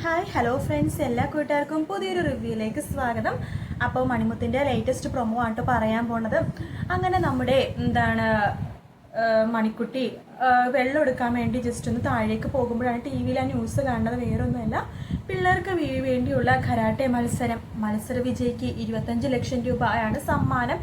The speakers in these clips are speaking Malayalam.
ഹായ് ഹലോ ഫ്രണ്ട്സ് എല്ലാ കൂട്ടുകാർക്കും പുതിയൊരു റിവ്യൂയിലേക്ക് സ്വാഗതം. അപ്പോൾ മണിമുത്തിന്റെ ലേറ്റസ്റ്റ് പ്രൊമോ ആണ് പറയാൻ പോണത്. അങ്ങനെ നമ്മുടെ എന്താണ് മണിക്കുട്ടി വെള്ളം എടുക്കാൻ വേണ്ടി ജസ്റ്റ് ഒന്ന് താഴേക്ക് പോകുമ്പോഴാണ് ടി വിയിൽ ആ ന്യൂസ് കാണുന്നത്. വേറൊന്നുമല്ല. പിള്ളേർക്ക് വേണ്ടിയുള്ള കരാട്ടെ മത്സരം. മത്സര വിജയിക്ക് ഇരുപത്തഞ്ച് ലക്ഷം രൂപയാണ് സമ്മാനം.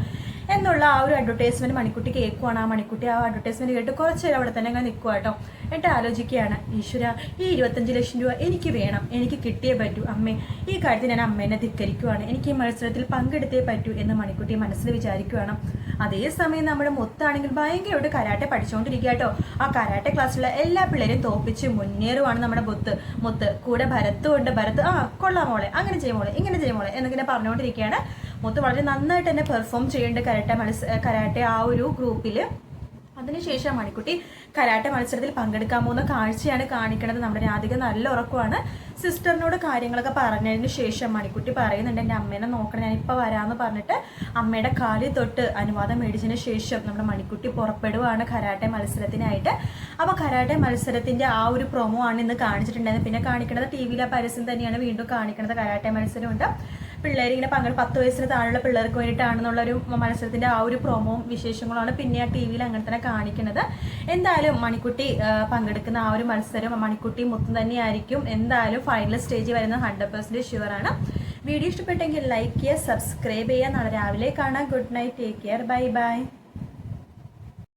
എന്നുള്ള ആ ഒരു അഡ്വർടൈസ്മെന്റ് മണിക്കുട്ടി കേൾക്കുവാണ്. ആ മണിക്കുട്ടി ആ അഡ്വർടൈസ്മെന്റ് കേട്ട് കുറച്ച് നേരം അവിടെ തന്നെ അങ്ങനെ നിൽക്കുക കേട്ടോ. എന്നിട്ട് ആലോചിക്കുകയാണ് ഈശ്വര ഈ ഇരുപത്തഞ്ച് ലക്ഷം രൂപ എനിക്ക് വേണം എനിക്ക് കിട്ടിയേ പറ്റൂ. അമ്മേ ഈ കാര്യത്തിൽ ഞാൻ അമ്മേനെ ധിക്കരിക്കുവാണ്. എനിക്ക് ഈ മത്സരത്തിൽ പങ്കെടുത്തേ പറ്റൂ എന്ന് മണിക്കുട്ടി മനസ്സിൽ വിചാരിക്കുകയാണ് അതേസമയം നമ്മുടെ മൊത്താണെങ്കിൽ ഭയങ്കരമായിട്ട് കരാട്ടെ പഠിച്ചുകൊണ്ടിരിക്കുക കേട്ടോ. ആ കരാട്ടെ ക്ലാസ്സിലുള്ള എല്ലാ പിള്ളേരെയും തോപ്പിച്ച് മുന്നേറുവാണ് നമ്മുടെ ബൊത്ത് മൊത്ത് കൂടെ ഭരത്തും ഉണ്ട് ഭരത്ത് ആ കൊള്ളാം മോളെ അങ്ങനെ ചെയ്യുമോളെ ഇങ്ങനെ ചെയ്യുമോളെ എന്നിങ്ങനെ പറഞ്ഞുകൊണ്ടിരിക്കുകയാണ്. മൊത്ത് വളരെ നന്നായിട്ട് തന്നെ പെർഫോം ചെയ്യേണ്ട കരാട്ടെ മത്സ കരാട്ടെ ആ ഒരു ഗ്രൂപ്പിൽ അതിനുശേഷം മണിക്കുട്ടി കരാട്ടെ മത്സരത്തിൽ പങ്കെടുക്കാൻ പോകുന്ന കാഴ്ചയാണ് കാണിക്കുന്നത്. നമ്മുടെ രാധിക നല്ല ഉറക്കമാണ്. സിസ്റ്ററിനോട് കാര്യങ്ങളൊക്കെ പറഞ്ഞതിന് ശേഷം മണിക്കുട്ടി പറയുന്നുണ്ട് എന്റെ അമ്മേനെ നോക്കണം ഞാൻ ഇപ്പോൾ വരാമെന്ന് പറഞ്ഞിട്ട് അമ്മയുടെ കാലിൽ തൊട്ട് അനുവാദം മേടിച്ചതിന് ശേഷം നമ്മുടെ മണിക്കുട്ടി പുറപ്പെടുവാണ് കരാട്ടെ മത്സരത്തിനായിട്ട്. അപ്പോൾ കരാട്ടെ മത്സരത്തിന്റെ ആ ഒരു പ്രൊമോ ആണ് ഇന്ന് കാണിച്ചിട്ടുണ്ടായിരുന്നത്. പിന്നെ കാണിക്കുന്നത് ടി വിയിലെ പരസ്യം തന്നെയാണ് വീണ്ടും കാണിക്കുന്നത്. കരാട്ടെ മത്സരമുണ്ട്. പിള്ളേർ ഇങ്ങനെ പങ്കെടു പത്ത് വയസ്സിന് താഴെയുള്ള പിള്ളേർക്ക് വേണ്ടിയിട്ടാണെന്നുള്ള ഒരു മത്സരത്തിന്റെ ആ ഒരു പ്രൊമോവും വിശേഷങ്ങളുമാണ് പിന്നെ ആ ടി വിയിൽ അങ്ങനെ തന്നെ കാണിക്കുന്നത്. എന്തായാലും മണിക്കുട്ടി പങ്കെടുക്കുന്ന ആ ഒരു മത്സരം മണിക്കുട്ടി മുത്തും തന്നെയായിരിക്കും. എന്തായാലും ഫൈനൽ സ്റ്റേജിൽ വരുന്ന ഹൺഡ്രഡ് പെർസെന്റ് ഷുവറാണ് വീഡിയോ ഇഷ്ടപ്പെട്ടെങ്കിൽ ലൈക്ക് ചെയ്യുക സബ്സ്ക്രൈബ് ചെയ്യുക. നാളെ രാവിലെ കാണാം. Good night take care bye bye